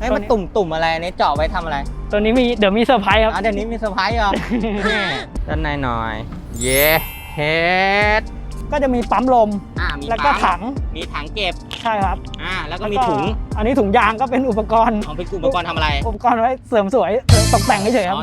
เฮ้ยมันตุ่มตุ่มๆอะไรอันนี้เจาะไว้ทำอะไร ตัวนี้มีเดี๋ยวมีเซอร์ไพรส์ครับอะเดี๋ยวนี้มีเซอร์ไพรส์เหรอด้านในหน่อย เย้เฮดก็จะมีปั๊มลมอ่ามีแล้วก็ปั๊มถัง มีถังเก็บ ใช่ครับ อ่า แล้วก็มีถุง อันนี้ถุงยางก็เป็นอุปกรณ์เอาไปกลุ่มอุปกรณ์ทำอะไร อุปกรณ์ไว้เสริมสวยตกแต่งเฉยๆครับ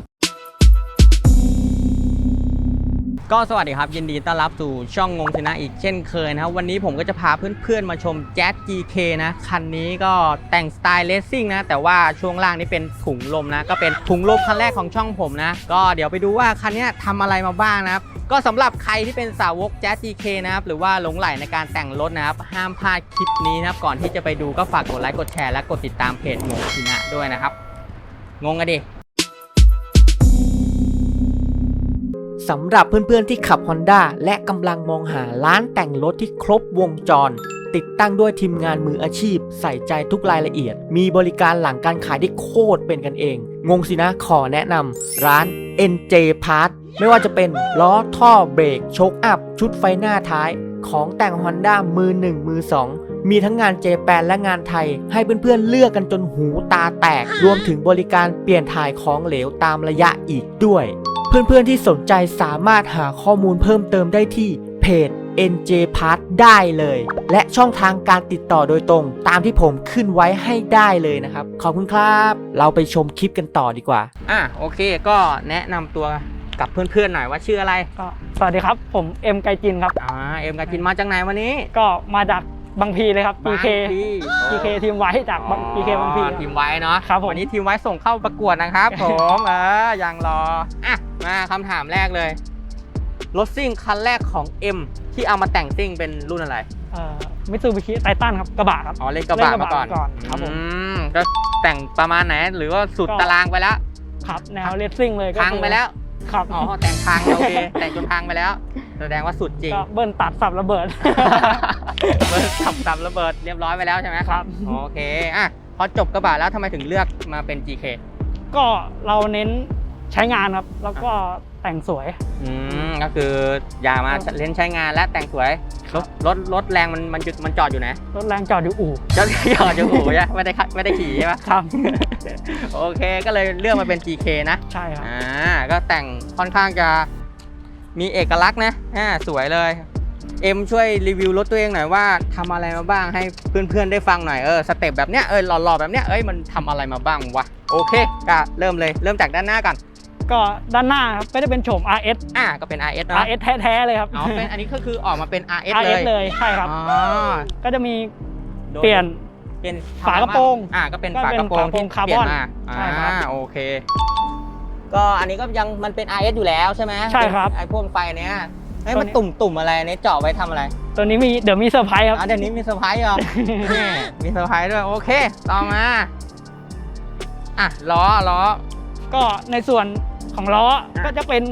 ก็สวัสดีครับยินดีต้อนรับสู่ช่องงงชนะอีกเช่นเคยนะครับวันนี้ผมก็จะพาเพื่อนๆมาชม Jazz GK นะคันนี้ก็แต่งสไตล์เลสซิ่งนะแต่ว่าช่วงล่างนี่เป็นถุงลมนะก็เป็นถุงลมคันแรกของช่องผมนะ ก็เดี๋ยวไปดูว่าคันนี้ทำอะไรมาบ้างนะครับก็สำหรับใครที่เป็นสาวก Jazz GK นะครับหรือว่าหลงไหลในการแต่งรถนะครับห้ามพลาดคลิปนี้นะครับก่อนที่จะไปดูก็ฝากกดไลค์กดแชร์และกดติดตามเพจงงชนะด้วยนะครับงงอะดิ สำหรับเพื่อนๆที่ขับ Honda และกำลังมองหาร้านแต่งรถที่ครบวงจร ติดตั้งด้วยทีมงานมืออาชีพ ใส่ใจทุกรายละเอียด มีบริการหลังการขายที่โคตรเป็นกันเอง งงสินะขอแนะนำร้าน NJ Part ไม่ว่าจะเป็นล้อท่อเบรกโชคอัพ ชุดไฟหน้าท้าย ของแต่ง Honda มือ 1 มือ 2 มีทั้งงานเจแปนและงานไทย ให้เพื่อนๆเลือกกันจนหูตาแตก รวมถึงบริการเปลี่ยนถ่ายของเหลวตามระยะอีกด้วย เพื่อนๆที่สนใจสามารถหาข้อมูลเพิ่มเติมได้ที่เพจ NJ Part ได้เลย และช่องทางการติดต่อโดยตรง ตามที่ผมขึ้นไว้ให้ได้เลยนะครับ ขอบคุณครับ เราไปชมคลิปกันต่อดีกว่า อะโอเคก็แนะนำตัวกับเพื่อนๆหน่อยว่าชื่ออะไร ก็สวัสดีครับ ผมเอ็มไกจินครับ อ่าเอ็มกาจินมาจากไหนวันนี้ ก็มาจาก บางพีเลยครับ PK บางพี PK ทีมไว้จากบาง PK บางพีอ๋อทีมไว้เนาะครับผม วันนี้ทีมไว้ส่งเข้าประกวดนะครับผมเออยังรออะมาคำถามแรกเลย รถซิ่งคันแรกของ M ที่เอามาแต่งซิ่งเป็นรุ่นอะไรเอ่อมิตซูบิชิไททันครับกระบะครับอ๋อเล่นกระบะเล่นกระบะมาก่อนก่อนครับผมอืมก็แต่งประมาณไหนหรือว่าสุดก็ตารางไปแล้วครับแนวเลสซิ่งเลยก็พังคือไปแล้ว ครับอ๋อแต่งพังโอเคแต่งจนพังไปแล้ว แสดงว่าสุดจริงก็เบิ้ลตัดสับระเบิด เบิร์ดขับตามระเบิดเรียบร้อยไปแล้วใช่ไหมครับโอเคอะพอจบกระบะแล้วทำไมถึงเลือกมาเป็น GK ก็เราเน้น ใช้งานครับ แล้วก็แต่งสวย อืมก็คืออย่ามาเล่นใช้งานและแต่งสวยครรับถรถรถแรงมันมันจุดมันจอดอยู่ไหนรถแรงจอดอยู่อู่จอดจอดอยู่อู่ใช่ไหมไม่ได้ขับไม่ได้ขี่ใช่ไหมครับโอเคก็เลยเลือกมาเป็น GK นะใช่ครับอ่าก็แต่งค่อนข้างจะมีเอกลักษณ์นะอ่าสวยเลยเอ็มช่วยรีวิวรถตัวเองหน่อยว่าทำอะไรมาบ้างให้เพื่อนๆได้ฟังหน่อยเออสเต็ปแบบเนี้ยเออหล่อๆแบบเนี้ยเอ้ยมันทำอะไรมาบ้างวะโอเคก็เริ่มเลยเริ่มจากด้านหน้าก่อน ก็ด้านหน้าครับก็จะเป็นโฉม RS อ่าก็เป็น RS เนอะ RS แท้ๆเลยครับ อ๋อเป็นอันนี้ก็คือออกมาเป็น RS เล RS ยเลยใช่ครับ อ๋อก็จะมีโดเปลี่ยน เป็นฝากระโปรงอ่าก็เป็นก็ฝาเป็นกระโปรงที่ฝากระโปรงคาร์เปลี่บยอนนมาใช่ครับอ่าโอเค ก็อันนี้ก็ยังมันเป็น RS อยู่แล้วใช่ไหมใช่ครับไอ้พ่วงไฟเนี้ยเฮ้ยตัวมันนี้ ตุ่มตุ่มๆอะไรอันนี้เจาะไว้ทำอะไรตัวนี้มีเดี๋ยวมีเซอร์ไพรส์ครับ อะเดี๋ยวนี้มีเซอร์ไพรส์เหรอ นี่มีเซอร์ไพรส์ด้วยโอเค ต่อมา อะล้อล้อก็ในส่วน ของล้ออะ ก็จะเป็น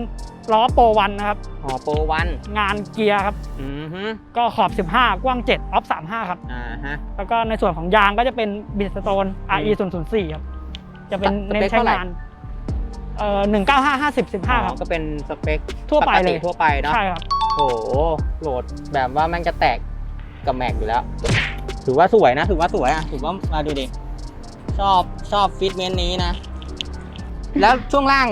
ล้อโปรวันนะครับหอโปรวันงานเกียร์ครับ อือฮึก็ขอบ 15 กว้าง 7 ออฟ 35 ครับ อ่าฮะ แล้วก็ในส่วนของยางก็จะเป็นบิสโตน RE 0 0 4ครับ จะเป็นสเปคเน้นใช้เท่าไหร่ งานเอ่อ195 50 15คอ๋รัอบก็เป็นสเปคทั่วไปเลย กติทั่วไปเนาะใช่ครับ โอ้โหโหลดแบบว่าแมันจะแตกกับแม็กอยู่แล้ว ถือว่าสวยนะ ถือว่าสวยอะถือว่ามาดูดิ ชอบชอบฟิตเมนต์นี้นะ แล้วช่วงล่าง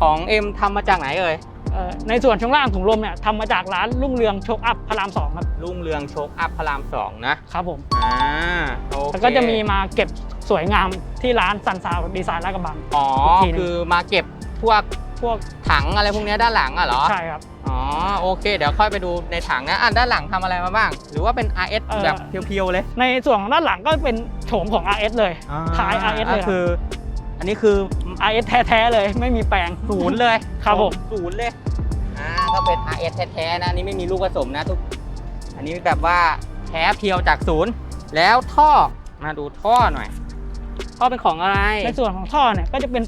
ของเอ็มทำมาจากไหนเอ่ยเอ่อในส่วนช่วงล่างถุงลมเนี่ยทำมาจากร้านรุ่งเรืองโชคอัพพระรามสองครับรุ่งเรืองโชคอัพพระรามสองนะครับผมอ่าโอเคแล้วก็จะมีมาเก็บสวยงามที่ร้านซันซาวดีไซน์ลาดกระบังอ๋ออีกทีหนึ่งคือมาเก็บพวกพวกถังอะไรพวกเนี้ยด้านหลังอะเหรอใช่ครับอ๋อโอเค เดี๋ยวค่อยไปดูในถังนะอะด้านหลังทำอะไรมาบ้าง หรือว่าเป็น RS เอ่อแบบเพียวๆเลย ในส่วนของด้านหลังก็เป็นโฉมของ RS เลยท้าย RS เลยก็คือ อันนี้คือ RS แท้ๆเลย ไม่มีแปลงศูนย์เลยครับผมศูนย์เลยอ่าก็เป็น RS แท้ๆนะอันนี่ไม่มีลูกผสมนะทุก อันนี้แบบว่าแท้เพียวจากศูนย์แล้วท่อมาดูท่อหน่อยท่อเป็นของอะไรในส่วนของท่อเนี่ยก็จะเป็น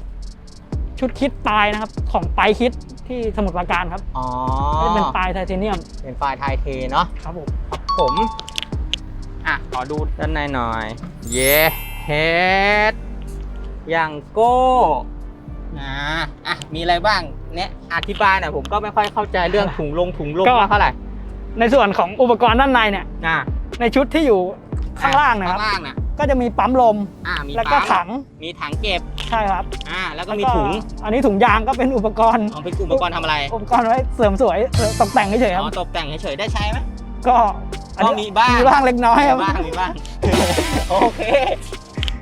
ชุดคิดปลายนะครับของปลายคิดที่สมุทรปราการครับอ๋อก็จะเป็นปลายไทเทเนียม เป็นไฟล์ไทยเทเนาะครับผมครับผมอะขอดูด้านในหน่อย เย้เฮด อย่างโก้อ่าอะมีอะไรบ้างเนี่ยอธิบายหน่อยผมก็ไม่ค่อยเข้าใจเรื่องถุงลงถุงลมว่าเท่าไหร่ในส่วนของอุปกรณ์ด้านในเนี่ย อะในชุดที่อยู่ข้างล่างนะครับ ข้างล่างน่ะกก็จะมีปั๊มลม อ่ามีแล้วก็ปั๊มถัง มีถังเก็บใช่ครับอ่าแล้วก็มีถุงอันนี้ถุงยางก็เป็นอุปกรณ์ เอาเป็นอุปกรณ์ทำอะไรอุปกรณ์ไว้เสริมสวยเสริมตกแต่งเฉยๆคอ๋รัอบตกแต่งเฉยๆได้ใช้ไหมก็อันก็นี้มีบ้างมีบ้างเล็กน้อยครับ มีบ้างมีบ้าง โอเคโ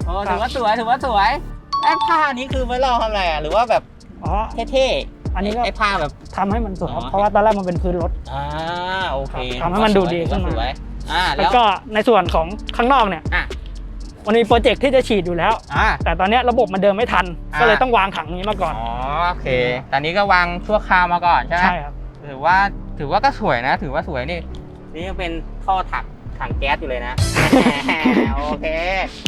อ้ครัถืบอว่าสวยถือว่าสวยแล้วผ้านี้คือไว้รอทำอะไรอะหรือว่าแบบอ๋อเท่อันนี้ก็ไอ้ผ้าแบบทำให้มันสวยครับอ๋อเพราะว่าตอนแรกมันเป็นพื้นรถอ่าโอเคทำให้มันดูดีขึ้นมาถือว่สวยอ่าแล้แล้ววก็ในส่วนของข้างนอกเนี่ยอะมันมีโปรเจกต์ที่จะฉีดอยู่แล้วอ่าแต่ตอนเนี้ยระบบมันเดินไม่ทันอ่าก็เลยต้องวางถังนี้มาก่อน อ๋อ โอเค ตอนนี้ก็วางชั่วคราวมาก่อนใช่ไหมใช่ครับ ถือว่า ถือว่าก็สวยนะ ถือว่าสวยนี่ นี่ยังเป็นท่อถัง ถังแก๊สอยู่เลยนะ โอเค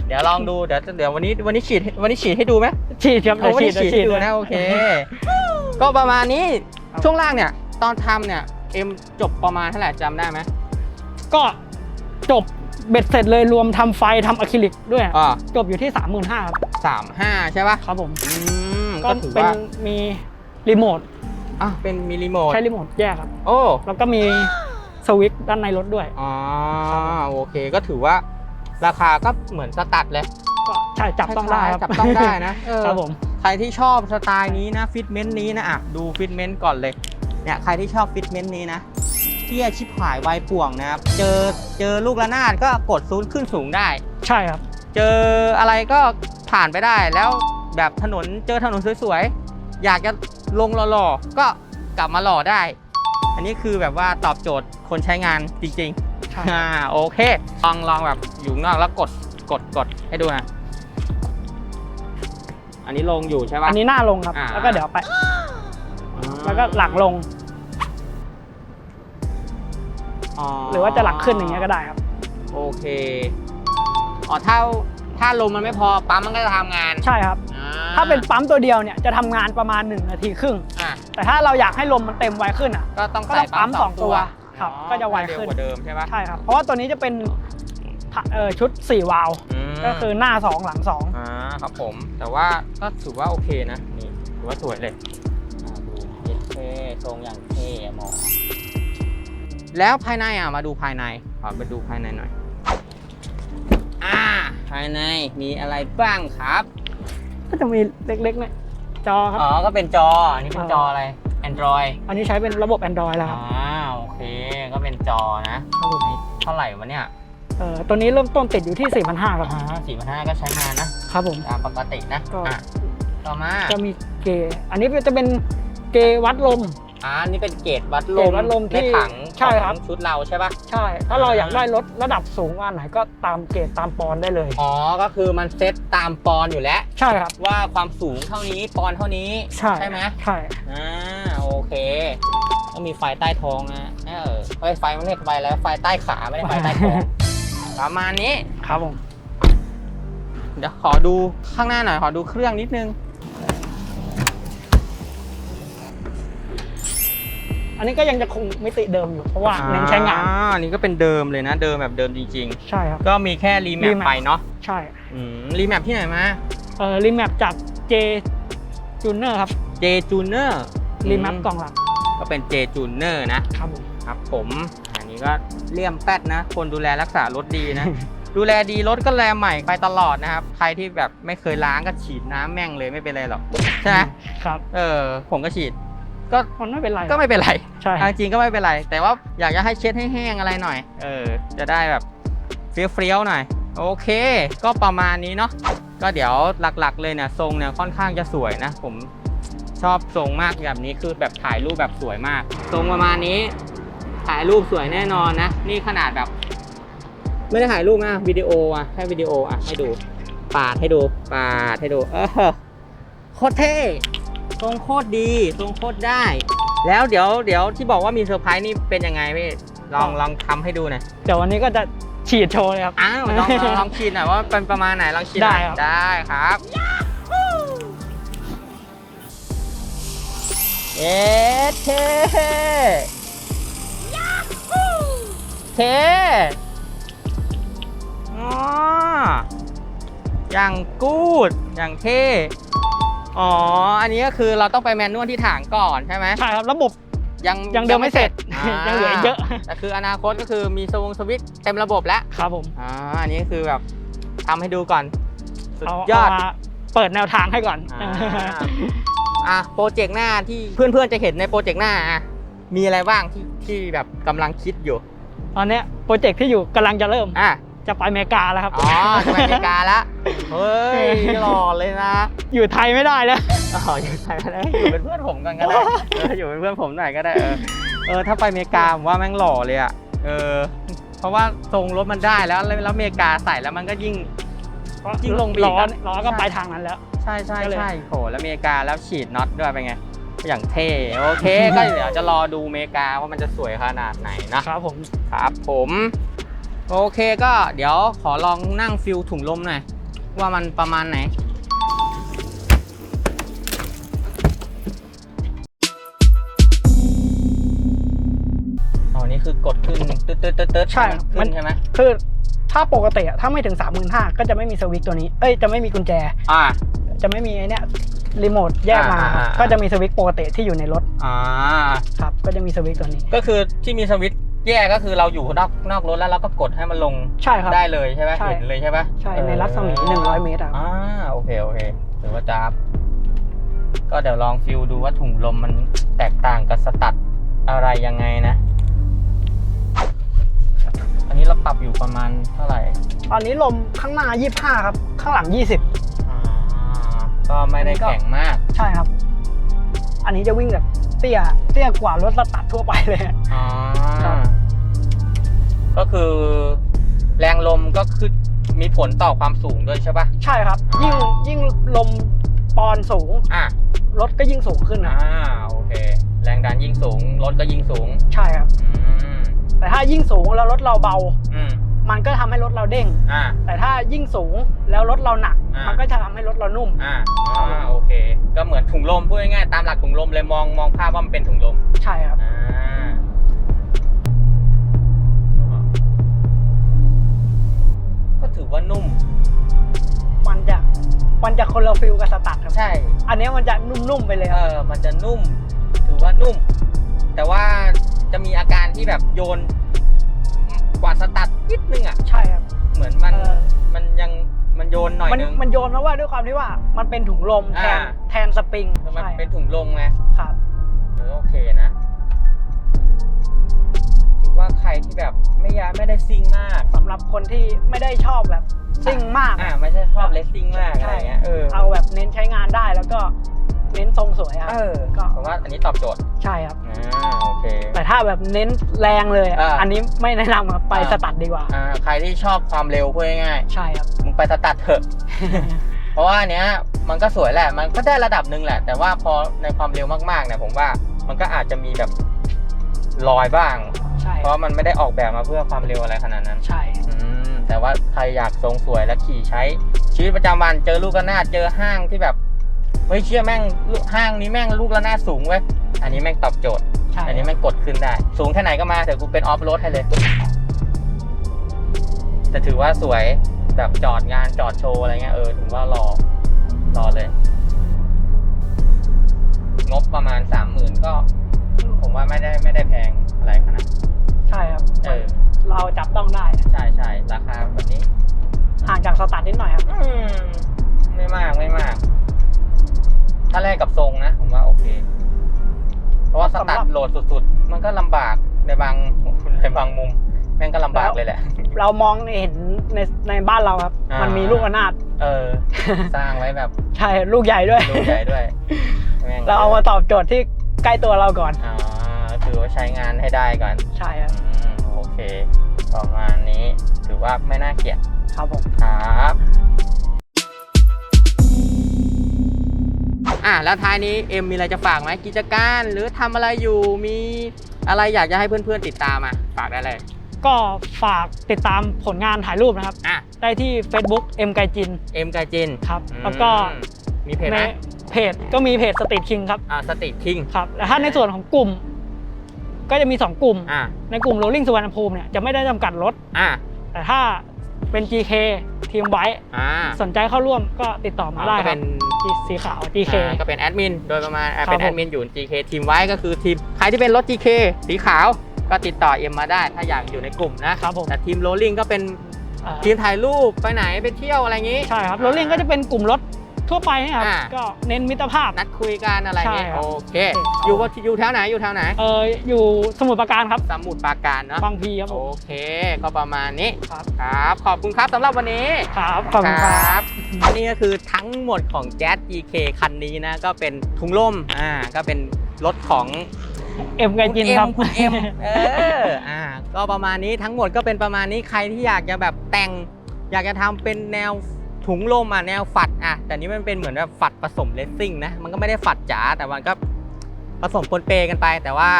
เดี๋ยวลองดู เดี๋ยวเดี๋ยววันนี้วันนี้ฉีดวันนี้ฉีดให้ดูไหมฉีดครับเอาวันฉีนี้ดฉีดฉีให้ดดูนะโอเค ก็ประมาณนี้ครับช่วงล่างเนี่ย ตอนทำเนี่ยเอ็มจบประมาณเท่าไหร่จำได้ไหมก็จบเบ็ดเสร็จเลยรวมทำไฟทำอะคริลิกด้วยอ๋อจบอยู่ที่ 35,000ครับสามห้าใช่ป่ะครับผมอืมก็ก็ถือเป็นว่ามีรีโมทอะเป็นมิลิโมดใช้รีโมทแยกครับ โอ้ แล้วก็มี สวิตช์ด้านในรถด้วย อ๋อโอเคก็ถือว่า ราคาก็เหมือนสตัดเลยก็ใช่จับต้องได้ครับจับต้องได้นะเออครับผมใครที่ชอบสไตล์นี้นะฟิตเมนต์นี้นะอะดูฟิตเมนต์ก่อนเลยเนี่ยใครที่ชอบฟิตเมนต์นี้นะเที่ยชิบหายไวป่วงนะครับเจอเจอลูกระนาดก็กดซูนขึ้นสูงได้ ใช่ครับ เจออะไรก็ผ่านไปได้แล้วแบบถนนเจอถนนสวยๆอยากจะลงหล่อๆก็กลับมาหล่อได้ อันนี้คือแบบว่าตอบโจทย์คนใช้งานจริงใช่ๆอ่าโอเค ลองลองแบบอยู่ข้างนอกแล้วกดกดกดให้ดูนะอันนี้ลงอยู่ใช่ปะอันนี้หน้าลงครับ อ่า แล้วก็เดี๋ยวไป แล้วก็หลังลง หรือว่าจะหลังขึ้นอย่างเงี้ยก็ได้ครับ โอเคอ๋อถ้าถ้าลมมันไม่พอปั๊มมันก็จะทำงานใช่ครับ อ่ถ้าเป็นปั๊มตัวเดียวเนี่ยจะทำงานประมาณ 1 นาทีครึ่ง อะ แต่ถ้าเราอยากให้ลมมันเต็มไวขึ้นอะก็ต้องก็ต้องใส่ปั๊มปั๊มสองสองตัตัววครับอ๋อก็จะไวเร็วขึ้นกว่าเดิมใช่ปะใช่ครับเพราะว่าตัวนี้จะเป็นเอ่อชุด 4 วาล์วมก็คือหน้า 2 หลัง2อ่าครับผม แต่ว่าก็ถือว่าโอเคนะนี่ถือว่าสวยเลยอ่าดูเย็ดเท่ทรงอย่างเท่อะหมอแล้วภายในอะมาดูภายในขอไปดูภายในหน่อยอ่าภายในมีอะไรบ้างครับ ก็จะมีเล็กๆเนี่ย จอครับ อ๋อ ก็เป็นจอ อันนี้เป็นจออะไร Android อันนี้ใช้เป็นระบบ Android แล้วคอ่ารับโอเค ก็เป็นจอนะครับผมนี่เท่าไหร่วะเนี่ย เอ่อตัวนี้เริ่มต้นติดอยู่ที่4,500ครับอ่าสี่พันห้าก็ใช้งานนะ ครับผม ตามปกตินะก็ อะต่อมา จะมีเกย์อันนี้จะเป็นเกย์วัดลม อ่า นี่เป็นเกจวัดลเกรมดวัดลมที่ ในถัง ใช่ครับ ของชุดเราใช่ปะใช่ ถ้าเราอยากได้รถระดับสูงว่าไหนก็ตามเกรดตามปอนด์ได้เลย อ๋อ ก็คือมันเซตตามปอนด์อยู่แล้ว ใช่ครับ ว่าความสูงเท่านี้ปอนด์เท่านี้ใช่ไหมใช่ อ่าโอเคก็มีไฟใต้ท้องนะเออเฮ้ยไฟมันเรียกไฟแล้วไฟใต้ขาไม่ได้ไฟใต้ท้องประมาณนี้ ครับผม เดี๋ยวขอดูข้างหน้าหน่อยขอดูเครื่องนิดนึง อันนี้ก็ยังจะคงมิติเดิมอยู่เพราะว่าเน้นใช้งาน อ่อันนี้ก็เป็นเดิมเลยนะ เดิมแบบเดิมจริงใช่ครับ ๆ ก็มีแค่รีแมป remap ไปเนาะใช่อืมรีแมปที่ไหนมา เอ่อรีแมปจาก J Junior ครับ J Tuner รีแมปกล่องหลังก็เป็น J Tuner นะ ครับผม ครับผมอันนี้ก็เลี่ยมแป๊ดนะ คนดูแลรักษารถดีนะ ดูแลดีรถก็แลใหม่ไปตลอดนะครับ ใครที่แบบไม่เคยล้างก็ฉีดน้ำแม่งเลยไม่เป็นไรหรอก ใช่ไหมครับ เออ ผมก็ฉีด ก็มันไม่เป็นไรก็ไม่เป็นไรใช่เอาจริงๆก็ไม่เป็นไร แต่ว่าอยากจะให้เช็ดให้แห้งอะไรหน่อย เออ จะได้แบบเฟี้ยวๆหน่อย โอเค ก็ประมาณนี้เนาะก็เดี๋ยวหลักๆ เลยเนี่ยทรงเนี่ยค่อนข้างจะสวยนะ ผมชอบทรงมากแบบนี้คือแบบถ่ายรูปแบบสวยมาก ทรงประมาณนี้ ถ่ายรูปสวยแน่นอนนะ นี่ขนาดแบบ ไม่ได้ถ่ายรูปนะวิดีโออะแค่วิดีโออะให้ดู ปาดให้ดู ปาดให้ดู เออโคตรเท่ ทรงโคตรดีทรงโคตรได้ แล้วเดี๋ยวเดี๋ยวที่บอกว่ามีเซอร์ไพรส์นี่เป็นยังไงพี่ลองลองทำให้ดูหน่อยเดี๋ยววันนี้ก็จะฉีดโชว์เลยครับ อ้าวลองลองลองชินหน่อยว่าเป็นประมาณไหนลองชินหน่อยได้ครับ ได้ครับเอ๊ะเท่เท่อ๋ออย่างกูดอย่างเท่ อ๋อ อันนี้ก็คือเราต้องไปแมนนวลที่ถังก่อนใช่ไหมใช่ครับระบบ ยังยังเดิมไม่เสร็จายังเหลืออีกเยอะ แต่คืออนาคตก็คือมีสวงสวิตช์เต็มระบบแล้วครับผมอ่าอันนี้คือแบบทำให้ดูก่อนสุดเอายอดเอามาเปิดแนวทางให้ก่อนอ่าอะโปรเจกต์หน้าที่เพื่อนๆจะเห็นในโปรเจกต์หน้าอะมีอะไรบ้างที่ที่แบบกำลังคิดอยู่ ตอนเนี้ยโปรเจกต์ที่อยู่กำลังจะเริ่มอะ จะไปอเมริกาแล้วครับ อ๋อจะไปอเมริกาละเฮ้ยหล่อเลยนะ อยู่ไทยไม่ได้แล้วอ๋ออยู่ไทยก็ได้อยู่เป็นเพื่อนผมกันก็ได้เอออยู่เป็นเพื่อนผมหน่อยก็ได้ เออ เออ ถ้าไปอเมริกาผมว่าแม่งหล่อเลยอะ เออ เพราะว่าทรงรถมันได้แล้ว แล้วแล้วอเมริกาใส่แล้วมันก็ยิ่ง ยิ่งลงไปอีกล้ออะล้อก็ใช่ไปทางนั้นแล้ว ใช่ใช่ก็เลยใช่โหแล้วอเมริกาแล้วฉีดน็อตด้วยเป็นไงอย่างเท่โอเค ก็เดี๋ยวจะรอดูอเมริกาว่ามันจะสวยขนาดไหนนะครับผมครับผม โอเคก็เดี๋ยวขอลองนั่งฟิลถุงลมหน่อย ว่ามันประมาณไหนอ๋อนี่คือกดขึ้นตึ๊ดตึ๊ดตึ๊ดตึ๊ดใช่มัขึ้นนใช่ไหมคือถ้าปกติอะถ้าไม่ถึง3 5 0 0 0ก็จะไม่มีสวิตช์ตัวนี้ เอ้ยจะไม่มีกุญแจ อ่า จะไม่มีไอ้เนี่ยรีโมทแยกมาอ่าอ่าอ่าก็จะมีสวิตช์ปกติที่อยู่ในรถ อ่า ครับ ก็จะมีสวิตช์ตัวนี้ ก็คือที่มีสวิตช์ แยกก็คือเราอยู่นอกนอกรถแล้วเราก็กดให้มันลงใช่ครับ ได้เลยใช่ไหมใช่ เห็นเลยใช่ปะใช่ในรัศมี100 เมตรอะอ่าโอเคโอเคถือว่าจ้าบก็เดี๋ยวลองฟิลดูว่าถุงลมมันแตกต่างกับสตัดอะไรยังไงนะ อันนี้เราปรับอยู่ประมาณเท่าไหร่ ตอนนี้ลมข้างหน้า 25 ครับ ข้างหลัง 20 อ่า ก็ไม่ได้แข็งมาก ใช่ครับ อันนี้จะวิ่งแบบ เตี้ยเตี้ยกว่ารถสตัดทั่วไปเลยอ๋อครับก็คือแรงลมก็คือมีผลต่อความสูงด้วยใช่ปะใช่ครับอ่ายิ่ยิ่งยิ่งลมปอนสูงอะรถก็ยิ่งสูงขึ้นนะอ่าโอเค แรงดันยิ่งสูงรถก็ยิ่งสูง ใช่ครับอืมแต่ถ้ายิ่งสูงแล้วรถเราเบาอืมมันก็ทำให้รถเราเด้งอ่าแต่ถ้ายิ่งสูงแล้วรถเราหนักอ่า มัมันก็จะทำให้รถเรานุ่ม อ่าอ่าโอเค ก็เหมือนถุงลมพูดง่ายๆตามหลักถุงลมเลยมองมองภาพว่ามันเป็นถุงลมใช่ครับ อ่าก็ถือว่านุ่ม มันจะมันจะคนละฟิลกับสตัดครับ ใช่ อันนี้มันจะนุ่มๆไปเลยคเอรับอมันจะนุ่ม ถือว่านุ่ม แต่ว่าจะมีอาการที่แบบโยนกว่าสตัดนิดนึงอะ ใช่ครับ เหมือนมันเออ มันยัง มันโยนหน่อยมันนึง มันโยนมาว่าด้วยความที่ว่า มันเป็นถุงลมแทนอ่า แทนสปริงมันใช่เป็นถุงลมไงครับ เออโอเคนะถือว่าใครที่แบบไม่ยาไม่ได้ซิ่งมากสำหรับคนที่ไม่ได้ชอบแบบซิ่งมาก อ่าไม่ใช่ชอบเลสซิ่งมากอะไรเงี้ยเออเอาแบบเน้นใช้งานได้แล้วก็เน้นทรงสวยครับ เออก็ ผมว่าอันนี้ตอบโจทย์ใช่ครับ อ่าโอเค แต่ถ้าแบบเน้นแรงเลยอะอ่าอันนี้ไม่แนะนำครับไปอ่า สตัดดีกว่า อ่าใครที่ชอบความเร็วพูดง่ายใช่ครับๆมึ งไปสตัดเถอะ เพราะว่าอันเนี้ยมันก็สวยแหละ มันก็ได้ระดับหนึ่งแหละ แต่ว่าพอในความเร็วมากๆเนี่ยผมว่ามันก็อาจจะมีแบบลอยบ้าง ใช่เพราะมันไม่ได้ออกแบบมาเพื่อความเร็วอะไรขนาดนั้น ใช่ อืมแต่ว่าใครอยากทรงสวยและขี่ใช้ ชีวิตประจำวันเจอลูกระนาดเจอห้างที่แบบเฮ้ยเชื่อแม่งลูกห้างนี้แม่งลูกระนาดสูงเว้ยอันนี้แม่งตอบโจทย์ ใช่อันนี้แม่งกดขึ้นได้ สูงแค่ไหนก็มาเดี๋ยวกูเป็นออฟโรดให้เลย แต่ถือว่าสวย แบบจอดงานจอดโชว์อะไรเงี้ยเออถือว่ารอรอเลย งบประมาณสามหมื่นก็ ผมว่าไม่ได้ไม่ได้แพงอะไรขนาดใช่ครับเออเราจับต้องได้ ใช่ใช่ราคาแบบนี้ ห่างจากสตัดนิดหน่อยครับ อืม ไม่มากไม่มาก ถ้าแลกกับทรงนะ ผมว่าโอเค เพราะว่าสสำหตัรัดบโหลดสุดๆ มันก็ลำบากในบางในบางมุม แม่งก็ลำบากเลยแหละ เรามองเห็นในในบ้านเราครับมันมีลูกระนาด เออ สร้างไว้แบบใช่ลูกใหญ่ด้วยลูกใหญ่ด้วยแม่งเราเอามาตอบโจทย์ที่ใกล้ตัวเราก่อน อ่าถือว่าใช้งานให้ได้ก่อนใช่ครับอืมโอเค ประมาณนี้ถือว่าไม่น่าเกลียดครับผม ครับ อะแล้วท้ายนี้เอ็มมีอะไรจะฝากไหมกิจการ หรือทำอะไรอยู่มีอะไรอยากจะให้เพื่อนๆติดตามอะฝากได้เลย ก็ฝากติดตามผลงานถ่ายรูปนะครับ อะได้ที่ Facebook เอ็มไกจินเอ็มกาจินครับอืมแล้วก็มีเพจไหในมเพจก็มีเพจสตรีทคิงครับอ่าสติคิงครับแต่ถ้าในส่วนของกลุ่ม ก็จะมี 2 กลุ่ม อะในกลุ่ม Rolling สุวรรณภูมิเนี่ยจะไม่ได้จำกัดรถ อะแต่ถ้าเป็น GK ทีมไว้อ่าสนใจเข้าร่วมก็ติดต่อมาได้ก็คเป็รับนสีขาว GK อ่าก็เป็นแอดมินโดยประมาณอ่าครับเป็นแอดมินอยู่ GK ทีมไว้ก็คือทีมใครที่เป็นรถ GK สีขาว ก็ติดต่อเอ็มมาได้ถ้าอยากอยู่ในกลุ่มนะครับผมแต่ทีมโรลลิงก็เป็นอ่าทีมถ่ายรูปไปไหนไปเที่ยวอะไรอย่างงี้ใช่ครับรถเล่นก็จะเป็นกลุ่มรถทั่วไปเนะครับอ่าก็เน้นมิตรภาพนัดคุยกันอะไรอย่างงี้ใช่ครับโอเคโอเค อยู่ว่าอยู่แถวไหนอยู่แถวไหนเอออยู่สมุทรปราการครับสมุทรปราการเนาะบางพีครับผโอมเค ก็ประมาณนี้ครับครับขอบคุณครับสำหรับวันนี้ครับขอบคุณครับอันนี้ก็คือทั้งหมดของ Jazz GK คันนี้นะก็เป็นถุงลมอ่าก็เป็นรถของ เอ็มไกจินครับคุณเอ็มเอออ่าก็ประมาณนี้ทั้งหมดก็เป็นประมาณนี้ใครที่อยากจะแบบแต่ง อยากจะทำเป็นแนวถุงลมอะแนวฝัดอะแต่นี้มันเป็นเหมือนแบบฝัดผสมเลสซิ่งนะมันก็ไม่ได้ฝัดจ๋าแต่มันก็ผสมปนเปกันไป แต่ว่า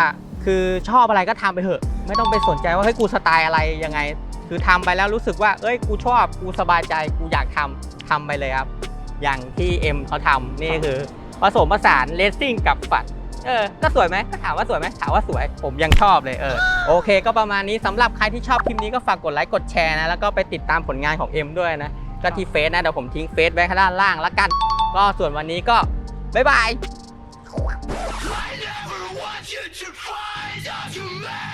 คือชอบอะไรก็ทำไปเถอะ ไม่ต้องไปสนใจว่าเฮ้ยกูสไตล์อะไรยังไง คือทำไปแล้วรู้สึกว่าเอ้ยกูชอบกูสบายใจกูอยากทำทำไปเลยครับ อย่างที่เอ็มเขาทำนี่คือผสมผสานเลสซิ่งกับฝัด เออ ก็สวยไหมก็ถามว่าสวยไหมถามว่าสวย ผมยังชอบเลยเออ โอเค ก็ประมาณนี้สำหรับใครที่ชอบคลิปนี้ก็ฝากกดไลค์ กดแชร์นะ แล้วก็ไปติดตามผลงานของเอ็มด้วยนะ ก็ที่เฟซนะ เดี๋ยวผมทิ้งเฟซไว้ข้างล่างแล้วกัน ก็ส่วนวันนี้ก็บ๊ายบาย I never want you to find out you made